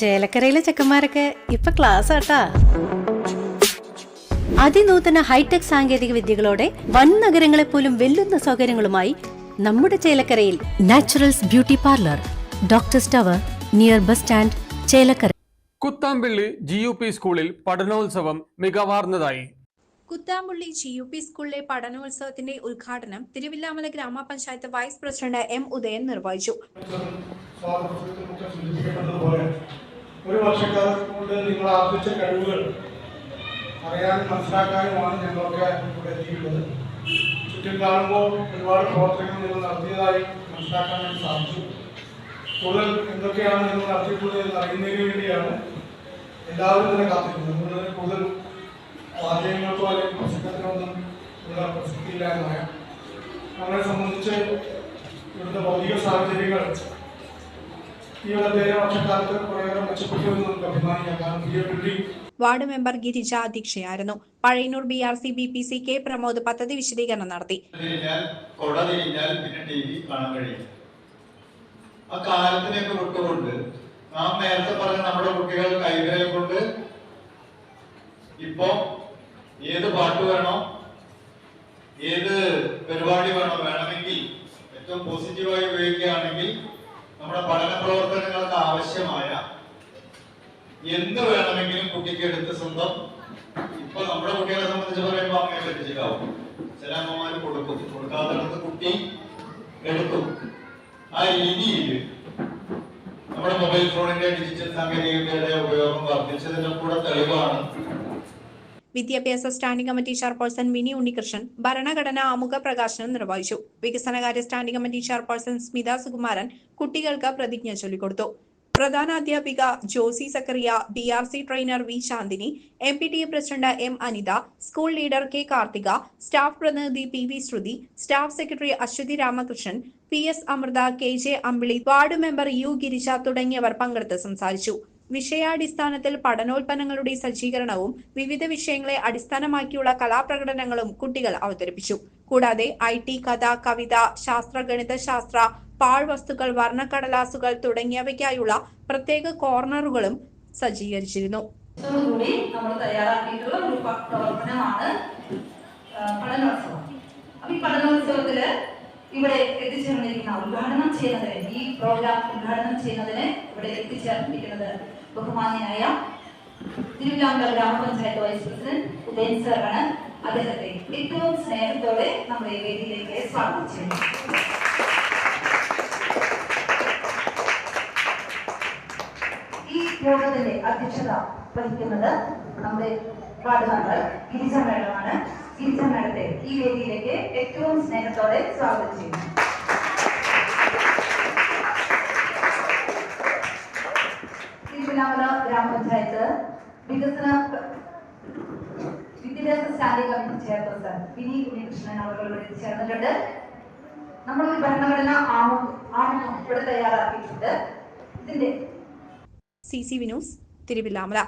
ചേലക്കരയിലെ ചെക്കന്മാരൊക്കെ ഇപ്പൊ ക്ലാസ് ആട്ടാ. അതിനൂതന ഹൈടെക് സാങ്കേതിക വിദ്യകളോടെ വൻ നഗരങ്ങളെ പോലും വെല്ലുന്ന സൗകര്യങ്ങളുമായി നമ്മുടെ ചേലക്കരയിൽ Naturals beauty parlour doctor tower near bus stand Chelakkara. Kuthampilly G U P സ്കൂളിൽ പഠനോത്സവം മികവാർന്നതായി. കുത്താമ്പുള്ളി ജി യു പി സ്കൂളിലെ പഠനോത്സവത്തിന്റെ ഉദ്ഘാടനം തിരുവില്ലാമല ഗ്രാമപഞ്ചായത്ത് വൈസ് പ്രസിഡന്റ് എം ഉദയൻ നിർവഹിച്ചു. സ്വാതന്ത്ര്യത്തിലൊക്കെ ഒരു വർഷക്കാലം കൊണ്ട് നിങ്ങൾ ആർജിച്ച കഴിവുകൾ അറിയാനും മനസ്സിലാക്കാനുമാണ് ഞങ്ങളൊക്കെ ഇവിടെ എത്തിയിട്ടുള്ളത്. ചുറ്റും കാണുമ്പോൾ ഒരുപാട് പ്രവർത്തനങ്ങൾ നിങ്ങൾ നടത്തിയതായി മനസ്സിലാക്കാൻ വേണ്ടി സാധിച്ചു. കൂടുതൽ എന്തൊക്കെയാണ് നിങ്ങൾ നടത്തിയിട്ടുള്ളത് എന്ന് അറിയുന്നതിന് വേണ്ടിയാണ് എല്ലാവരും തന്നെ കാത്തിരിക്കുന്നത്. നിങ്ങൾ കൂടുതൽ വാചകങ്ങൾക്കോ അല്ലെങ്കിൽ പ്രസംഗത്തിനൊന്നും ഉള്ള പ്രസക്തിയില്ല എന്ന് പറയാം. നമ്മളെ സംബന്ധിച്ച് ഇവിടുത്തെ ഭൗതിക സാഹചര്യങ്ങൾ ഈ ഒരേഴ് വർഷക്കാലത്ത് കുറേയേറെ മെച്ചപ്പെട്ടു എന്ന് നമുക്ക് അഭിമാനിക്കാം കാരണം പുതിയ building ward member Girija അധ്യക്ഷയായിരുന്നു. Pazhayannur B R C B P C K Pramod പദ്ധതി വിശദീകരണം നടത്തി. ആ വിട്ടുകൊണ്ട് നാം നേരത്തെ പറഞ്ഞ നമ്മുടെ കുട്ടികൾ കൈവിരൽ കൊണ്ട് ഇപ്പോ ഏത് പാട്ട് വേണോ ഏത് പരിപാടി വേണോ വേണമെങ്കിൽ ഏറ്റവും പോസിറ്റീവായി ഉപയോഗിക്കുകയാണെങ്കിൽ നമ്മുടെ പഠന പ്രവർത്തനങ്ങൾക്ക് ആവശ്യമായ എന്ത് വേണമെങ്കിലും കുട്ടിക്ക് എടുത്ത് സ്വന്തം ഇപ്പൊ നമ്മുടെ കുട്ടികളെ സംബന്ധിച്ച് പറയുമ്പോൾ അങ്ങനെ പറ്റിച്ചിട്ടാവും ചില അമ്മമാര് കൊടുക്കും. കൊടുക്കാത്തടത്ത് കുട്ടി എടുക്കും ആ രീതിയിൽ നമ്മുടെ മൊബൈൽ ഫോണിന്റെ ഡിജിറ്റൽ സാങ്കേതികതയുടെ ഉപയോഗം വർദ്ധിച്ചതിന്റെ കൂടെ തെളിവാണ് വിദ്യാഭ്യാസ standing committee chairperson Mini Unnikrishnan ഭരണഘടന ആമുഖ പ്രകാശനം നിർവഹിച്ചു. വികസനകാര്യ standing committee chairperson Smitha Sukumaran കുട്ടികൾക്ക് പ്രതിജ്ഞ ചൊല്ലിക്കൊടുത്തു. പ്രധാനാധ്യാപിക Josy Zachariah B R C trainer V Shanthini M P T A president M Anitha school leader K Karthika staff പ്രതിനിധി P V Sruthi staff secretary Aswathy Ramakrishnan P S Amritha K J Ambili ward member U Girija തുടങ്ങിയവർ പങ്കെടുത്ത് സംസാരിച്ചു. വിഷയാടിസ്ഥാനത്തിൽ പഠനോൽപ്പന്നങ്ങളുടെ സജ്ജീകരണവും വിവിധ വിഷയങ്ങളെ അടിസ്ഥാനമാക്കിയുള്ള കലാപ്രകടനങ്ങളും കുട്ടികൾ അവതരിപ്പിച്ചു. കൂടാതെ ഐ ടി കഥ കവിത ശാസ്ത്ര ഗണിതശാസ്ത്ര പാഴ്വസ്തുക്കൾ വർണക്കടലാസുകൾ തുടങ്ങിയവയ്ക്കായുള്ള പ്രത്യേക കോർണറുകളും സജ്ജീകരിച്ചിരുന്നു. കൂടി നമ്മൾ തയ്യാറാക്കിയിട്ടുള്ള ഇവിടെ എത്തിച്ചേർന്നിരിക്കുന്ന ഉദ്ഘാടനം ചെയ്യുന്നതിന് ഈ പ്രോഗ്രാം ഉദ്ഘാടനം ചെയ്യുന്നതിന് ഇവിടെ എത്തിച്ചേർന്നിരിക്കുന്നത് ബഹുമാന്യനായ തിരുവിതാംകൂർ ഗ്രാമപഞ്ചായത്ത് വൈസ് പ്രസിഡന്റ് ഉദയൻ സാറാണ് അദ്ദേഹത്തെ ഏറ്റവും സ്നേഹത്തോടെ നമ്മുടെ വേദിയിലേക്ക് സ്വാഗതം ഈ യോഗത്തിന്റെ അധ്യക്ഷത വഹിക്കുന്നത് നമ്മുടെ വാർഡ് മെമ്പർ ഗിരിജ മേഡമാണ്. ഗിരിജ മേഡത്തെ ഈ വേദിയിലേക്ക് ഏറ്റവും സ്നേഹത്തോടെ സ്വാഗതം ചെയ്യുന്നു. വികസന വിദ്യാഭ്യാസ standing committee chairperson Vineeth Unnikrishnan അവരുടെ ചേർന്നിട്ടുണ്ട് നമ്മളൊരു ഭരണഘടന ആമുഖം ഇവിടെ തയ്യാറാക്കിയിട്ടുണ്ട്. ഇതിന്റെ സി സി വിനൂസ് തിരുവില്ലാമല.